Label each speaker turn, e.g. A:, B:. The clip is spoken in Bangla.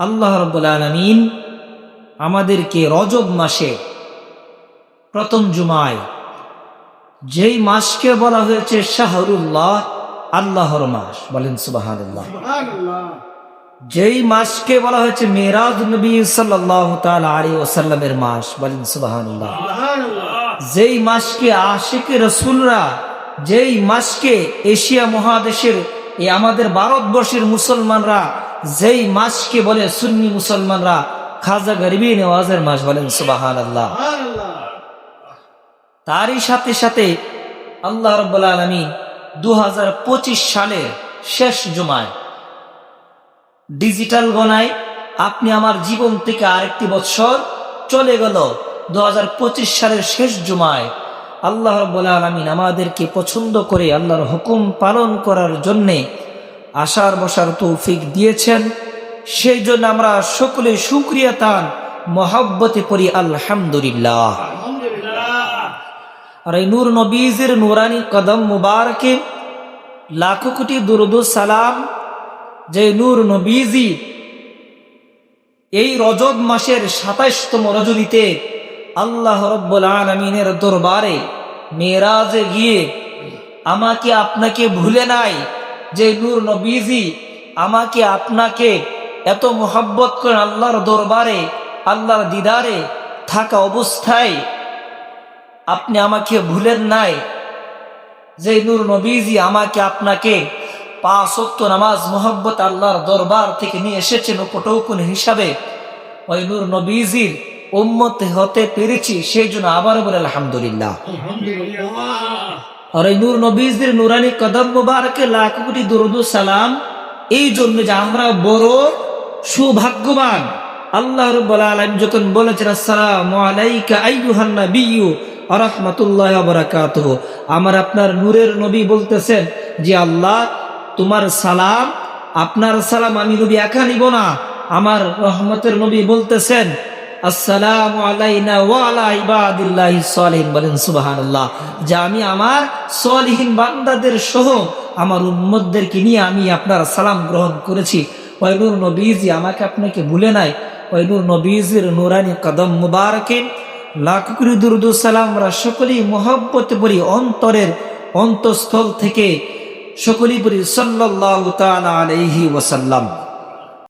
A: আল্লাহ রব্বুল আলমিন আমাদেরকে রজব মাসে প্রথম জুমায় যেই মাসকে বলা হয়েছে শাহরুল্লাহ আল্লাহর মাস। বলেন সুবাহান্লাহ যেই মাসকে বলা হয়েছে মেরাজ নবী সাল্লাহ আলী ওসাল্লামের মাস। বলেন সুবাহান্লাহ যেই মাসকে আশিকে রসুলরা যেই মাসকে এশিয়া মহাদেশের এই আমাদের ভারতবর্ষের মুসলমানরা যেই মাসকে বলে সুন্নি মুসলমানরা খাজা গরিবী নেওয়াজের মাস বলেন সুবাহান আল্লাহ তারই সাথে সাথে আল্লাহ রব্বুল আলমী দু সালের শেষ জুমায় ডিজিটাল গণায় আপনি আমার জীবন থেকে আরেকটি বছর চলে গেল। দু হাজার পঁচিশ সালের শেষ জুমায় আল্লাহ রব্বুল আলমিন আমাদেরকে পছন্দ করে আল্লাহর হুকুম পালন করার জন্যে আশার বসার তৌফিক দিয়েছেন। সেই জন্য আমরা সকলে সুক্রিয়া তান মহাব্বতে পড়ি আলহামদুলিল্লাহ। আর এই নূর নবীজের নুরানি কদম মুবারকে লাখো কোটি দুরুদ সালাম যে নূর নবীজি এই রজব মাসের সাতাইশতম রজনীতে আল্লাহ রব্বুল আলমিনের দরবারে মেয়েরাজে গিয়ে আমাকে আপনাকে ভুলে নাই যে নূর নবীজি আমাকে, আপনাকে এত মোহাব্বত করেন আল্লাহর দরবারে, আল্লাহর দিদারে থাকা অবস্থায় আপনি আমাকে ভুলেন নাই। যে নূর নবীজি আমাকে, আপনাকে পাঁচ অক্ত নামাজ মোহব্বত আল্লাহর দরবার থেকে নিয়ে এসেছেন উপটৌকুন হিসাবে। ওই নূর নবীজির উম্মতে হতে পেরেছি, সেই জন্য আবার বলে আলহামদুলিল্লাহ। আর এই নূর নবীজির নুরানি কদম মুবারকে লাখ কোটি দুরুদ সালাম, এই জন্য যে আমরা বড় সুভাগ্যবান। আল্লাহ রব্বুল আলামিন যখন বলেছেন, আসসালামু আলাইকা আইয়ুহান নাবিয়্যু রহমতুল্লাহ বরাকাত আমার আপনার নূরের নবী বলতেছেন যে, আল্লাহ, তোমার সালাম, আপনার সালাম আমি নবী একা নিব না। আমার রহমতের নবী বলতেছেন আসসালাম আলাইনা ওয়ালা ইবাদিল্লাহি সালিহিন বলেন, সুবহানাল্লাহ। যে আমি আমার সলিহীন বান্দাদের সহ আমার উম্মতদেরকে নিয়ে আমি আপনার সালাম গ্রহণ করেছি। ওই নবীজি আমাকে আপনাকে ভুলে নাই। ওই নবীজির নুরানি কদম মুবারকে লাখ কোটি দুরুদ সালাম সকলেই মোহব্বতে পড়ি অন্তরের অন্তঃস্থল থেকে সকলেই পড়ি সাল্লাল্লাহু তাআলা আলাইহি ওয়াসাল্লাম।